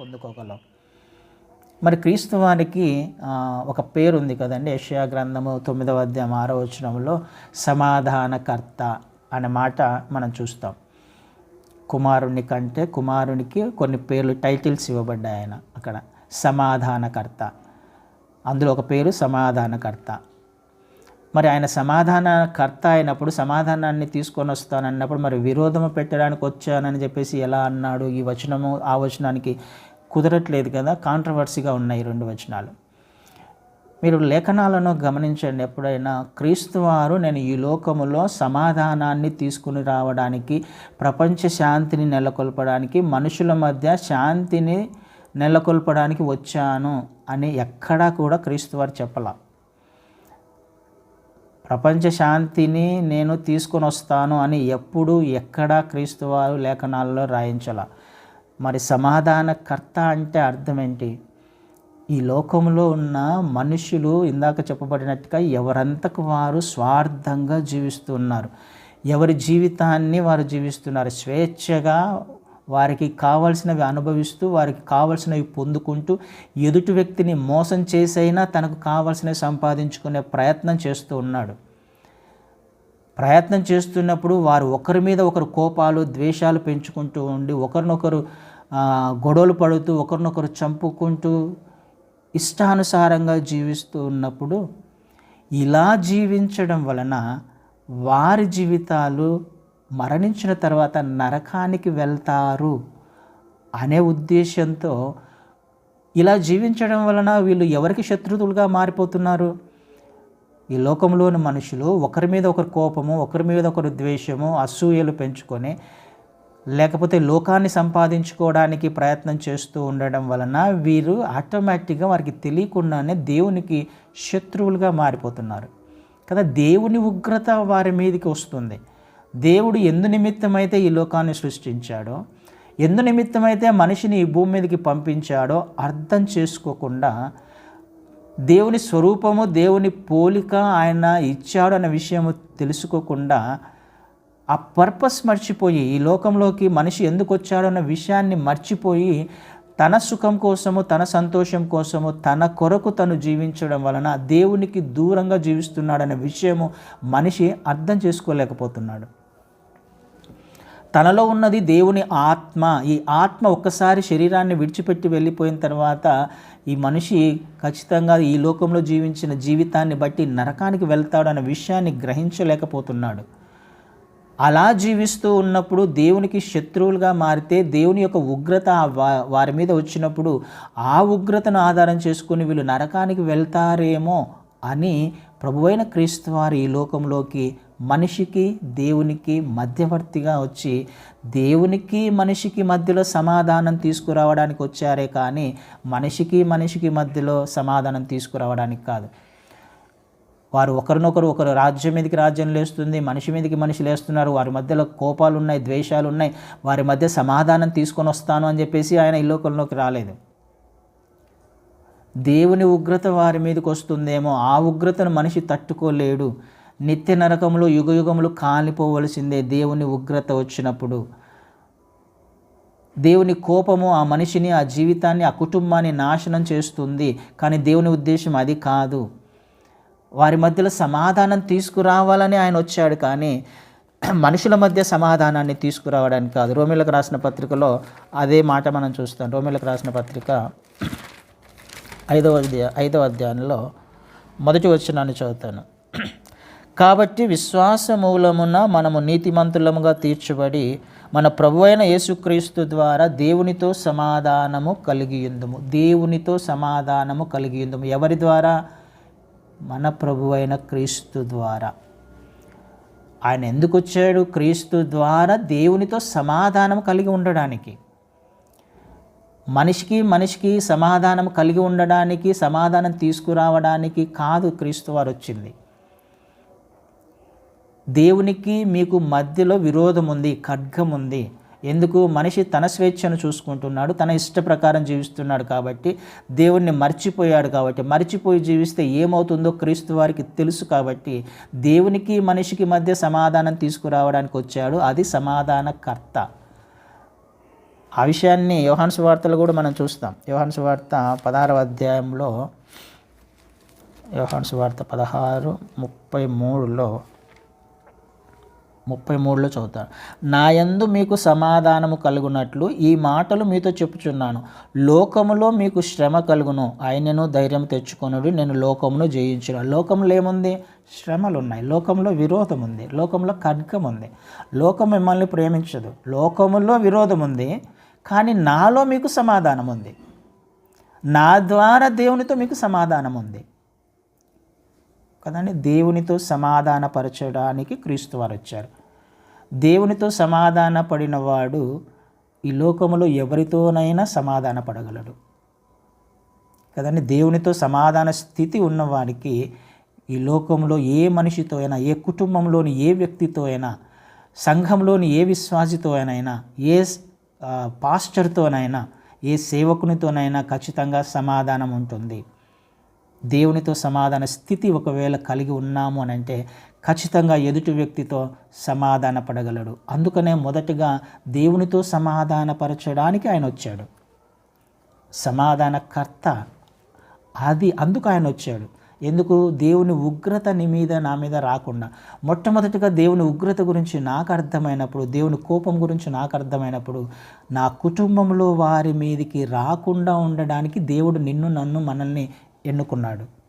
పొందుకోగలం. మరి క్రీస్తు వారికి ఒక పేరు ఉంది కదండి యషయా గ్రంథము తొమ్మిదవ అధ్యాయం ఆరో వచనంలో సమాధానకర్త అనే మాట మనం చూస్తాం. కుమారుని కంటే కుమారునికి కొన్ని పేర్లు టైటిల్స్ ఇవ్వబడ్డాయి ఆయన అక్కడ. సమాధానకర్త. అందులో ఒక పేరు సమాధానకర్త. మరి ఆయన సమాధానకర్త అయినప్పుడు సమాధానాన్ని తీసుకొని వస్తానన్నప్పుడు మరి విరోధము పెట్టడానికి వచ్చానని చెప్పేసి ఎలా అన్నాడు? ఈ వచనము ఆ వచనానికి కుదరట్లేదు కదా? కాంట్రవర్సీగా ఉన్నాయి రెండు వచనాలు. మీరు లేఖనాలను గమనించండి. ఎప్పుడైనా క్రీస్తు వారు నేను ఈ లోకములో సమాధానాన్ని తీసుకుని రావడానికి ప్రపంచ శాంతిని నెలకొల్పడానికి మనుషుల మధ్య శాంతిని నెలకొల్పడానికి వచ్చాను అని ఎక్కడా కూడా క్రీస్తు వారు చెప్పలా. ప్రపంచ శాంతిని నేను తీసుకొని వస్తాను అని ఎప్పుడు ఎక్కడా క్రీస్తువారు లేఖనాల్లో రాయించాల. మరి సమాధానకర్త అంటే అర్థం ఏంటి? ఈ లోకంలో ఉన్న మనుషులు ఇందాక చెప్పబడినట్టుగా ఎవరంతకు వారు స్వార్థంగా జీవిస్తున్నారు? ఎవరి జీవితాన్ని వారు జీవిస్తున్నారు? స్వేచ్ఛగా వారికి కావాల్సినవి అనుభవిస్తూ వారికి కావాల్సినవి పొందుకుంటూ ఎదుటి వ్యక్తిని మోసం చేసైనా తనకు కావాల్సినవి సంపాదించుకునే ప్రయత్నం చేస్తూ ఉన్నాడు. ప్రయత్నం చేస్తున్నప్పుడు వారు ఒకరి మీద ఒకరు కోపాలు ద్వేషాలు పెంచుకుంటూ ఉండి ఒకరినొకరు గొడవలు పడుతూ ఒకరినొకరు చంపుకుంటూ ఇష్టానుసారంగా జీవిస్తూ ఉన్నప్పుడు ఇలా జీవించడం వలన వారి జీవితాలు మరణించిన తర్వాత నరకానికి వెళ్తారు అనే ఉద్దేశంతో ఇలా జీవించడం వలన వీళ్ళు ఎవరికి శత్రువులుగా మారిపోతున్నారు? ఈ లోకంలోని మనుషులు ఒకరి మీద ఒకరు కోపము ఒకరి మీద ఒకరు ద్వేషము అసూయలు పెంచుకొని లేకపోతే లోకాన్ని సంపాదించుకోవడానికి ప్రయత్నం చేస్తూ ఉండడం వలన వీరు ఆటోమేటిక్గా వారికి తెలియకుండానే దేవునికి శత్రువులుగా మారిపోతున్నారు. కదా దేవుని ఉగ్రత వారి మీదకి వస్తుంది. దేవుడు ఎందు నిమిత్తమైతే ఈ లోకాన్ని సృష్టించాడో ఎందు నిమిత్తమైతే మనిషిని ఈ భూమి మీదకి పంపించాడో అర్థం చేసుకోకుండా దేవుని స్వరూపము దేవుని పోలిక ఆయన ఇచ్చాడు అనే విషయము తెలుసుకోకుండా ఆ పర్పస్ మర్చిపోయి ఈ లోకంలోకి మనిషి ఎందుకు వచ్చాడు అన్న విషయాన్ని మర్చిపోయి తన సుఖం కోసము తన సంతోషం కోసము తన కొరకు తను జీవించడం వలన దేవునికి దూరంగా జీవిస్తున్నాడనే విషయము మనిషి అర్థం చేసుకోలేకపోతున్నాడు. తనలో ఉన్నది దేవుని ఆత్మ. ఈ ఆత్మ ఒక్కసారి శరీరాన్ని విడిచిపెట్టి వెళ్ళిపోయిన తర్వాత ఈ మనిషి ఖచ్చితంగా ఈ లోకంలో జీవించిన జీవితాన్ని బట్టి నరకానికి వెళ్తాడు అనే విషయాన్ని గ్రహించలేకపోతున్నాడు. అలా జీవిస్తూ ఉన్నప్పుడు దేవునికి శత్రువులుగా మారితే దేవుని యొక్క ఉగ్రత వా- వారి మీద వచ్చినప్పుడు ఆ ఉగ్రతను ఆధారం చేసుకుని వీళ్ళు నరకానికి వెళ్తారేమో అని ప్రభువైన క్రీస్తు వారు ఈ లోకంలోకి మనిషికి దేవునికి మధ్యవర్తిగా వచ్చి దేవునికి మనిషికి మధ్యలో సమాధానం తీసుకురావడానికి వచ్చారే కానీ మనిషికి మనిషికి మధ్యలో సమాధానం తీసుకురావడానికి కాదు. వారు ఒకరినొకరు ఒకరు రాజ్యం మీదకి రాజ్యం లేస్తుంది మనిషి మీదకి మనిషి లేస్తున్నారు వారి మధ్యలో కోపాలు ఉన్నాయి ద్వేషాలు ఉన్నాయి వారి మధ్య సమాధానం తీసుకొని వస్తాను అని చెప్పేసి ఆయన ఈ రాలేదు. దేవుని ఉగ్రత వారి మీదకి వస్తుందేమో ఆ ఉగ్రతను మనిషి తట్టుకోలేడు. నిత్య నరకములు యుగ యుగములు కాలిపోవలసిందే దేవుని ఉగ్రత వచ్చినప్పుడు. దేవుని కోపము ఆ మనిషిని ఆ జీవితాన్ని ఆ కుటుంబాన్ని నాశనం చేస్తుంది. కానీ దేవుని ఉద్దేశం అది కాదు. వారి మధ్యలో సమాధానం తీసుకురావాలని ఆయన వచ్చాడు కానీ మనుషుల మధ్య సమాధానాన్ని తీసుకురావడానికి కాదు. రోమిలకు రాసిన పత్రికలో అదే మాట మనం చూస్తాం. రోమిలకు రాసిన పత్రిక ఐదవ అధ్యాయ ఐదవ అధ్యాయంలో మొదటి వచ్చినాన్ని చదువుతాను. కాబట్టి విశ్వాస మూలమున మనము నీతిమంతులముగా తీర్చబడి మన ప్రభు అయిన యేసుక్రీస్తు ద్వారా దేవునితో సమాధానము కలిగియుందుము. దేవునితో సమాధానము కలిగి ఎవరి ద్వారా? మన ప్రభు అయిన క్రీస్తు ద్వారా. ఆయన ఎందుకు వచ్చాడు క్రీస్తు ద్వారా దేవునితో సమాధానం కలిగి ఉండడానికి. మనిషికి మనిషికి సమాధానం కలిగి ఉండడానికి సమాధానం తీసుకురావడానికి కాదు క్రీస్తు వారు వచ్చింది దేవునికి మీకు మధ్యలో విరోధం ఉంది ఖడ్గం ఉంది ఎందుకు? మనిషి తన స్వేచ్ఛను చూసుకుంటున్నాడు తన ఇష్ట ప్రకారం జీవిస్తున్నాడు కాబట్టి దేవుణ్ణి మర్చిపోయాడు కాబట్టి మర్చిపోయి జీవిస్తే ఏమవుతుందో క్రీస్తు వారికి తెలుసు కాబట్టి దేవునికి మనిషికి మధ్య సమాధానం తీసుకురావడానికి వచ్చాడు అది సమాధానకర్త. ఆ విషయాన్ని యోహాన్స్ వార్తలు కూడా మనం చూస్తాం. యోహాన్స్ వార్త పదహారవ అధ్యాయంలో యోహాన్స్ వార్త పదహారు ముప్పై మూడులో ముప్పై మూడులో చదువుతాను. నా యందు మీకు సమాధానము కలుగునట్లు ఈ మాటలు మీతో చెప్పుచున్నాను. లోకములో మీకు శ్రమ కలుగును. ఆయనను ధైర్యం తెచ్చుకొనుడు. నేను లోకమును జయించిన. లోకంలో ఏముంది? శ్రమలు ఉన్నాయి లోకంలో విరోధం ఉంది లోకంలో ఖడ్గం ఉంది లోకం మిమ్మల్ని ప్రేమించదు. లోకములో విరోధం ఉంది కానీ నాలో మీకు సమాధానం ఉంది నా ద్వారా దేవునితో మీకు సమాధానం ఉంది కదండి? దేవునితో సమాధానపరచడానికి క్రీస్తు వారు వచ్చారు. దేవునితో సమాధాన పడినవాడు ఈ లోకములో ఎవరితోనైనా సమాధాన పడగలడు కదండి? దేవునితో సమాధాన స్థితి ఉన్నవాడికి ఈ లోకంలో ఏ మనిషితో అయినా ఏ కుటుంబంలోని ఏ వ్యక్తితో అయినా సంఘంలోని ఏ విశ్వాసితో అయినా ఏ పాస్టర్తోనైనా ఏ సేవకునితోనైనా ఖచ్చితంగా సమాధానం ఉంటుంది. దేవునితో సమాధాన స్థితి ఒకవేళ కలిగి ఉన్నాము అని అంటే ఖచ్చితంగా ఎదుటి వ్యక్తితో సమాధాన పడగలడు. అందుకనే మొదటగా దేవునితో సమాధానపరచడానికి ఆయన వచ్చాడు. సమాధానకర్త. అది అందుకు ఆయన వచ్చాడు. ఎందుకు? దేవుని ఉగ్రత నీ మీద నా మీద రాకుండా. మొట్టమొదటిగా దేవుని ఉగ్రత గురించి నాకు అర్థమైనప్పుడు దేవుని కోపం గురించి నాకు అర్థమైనప్పుడు నా కుటుంబంలో వారి మీదకి రాకుండా ఉండడానికి దేవుడు నిన్ను నన్ను మనల్ని ఎన్నుకున్నాడు.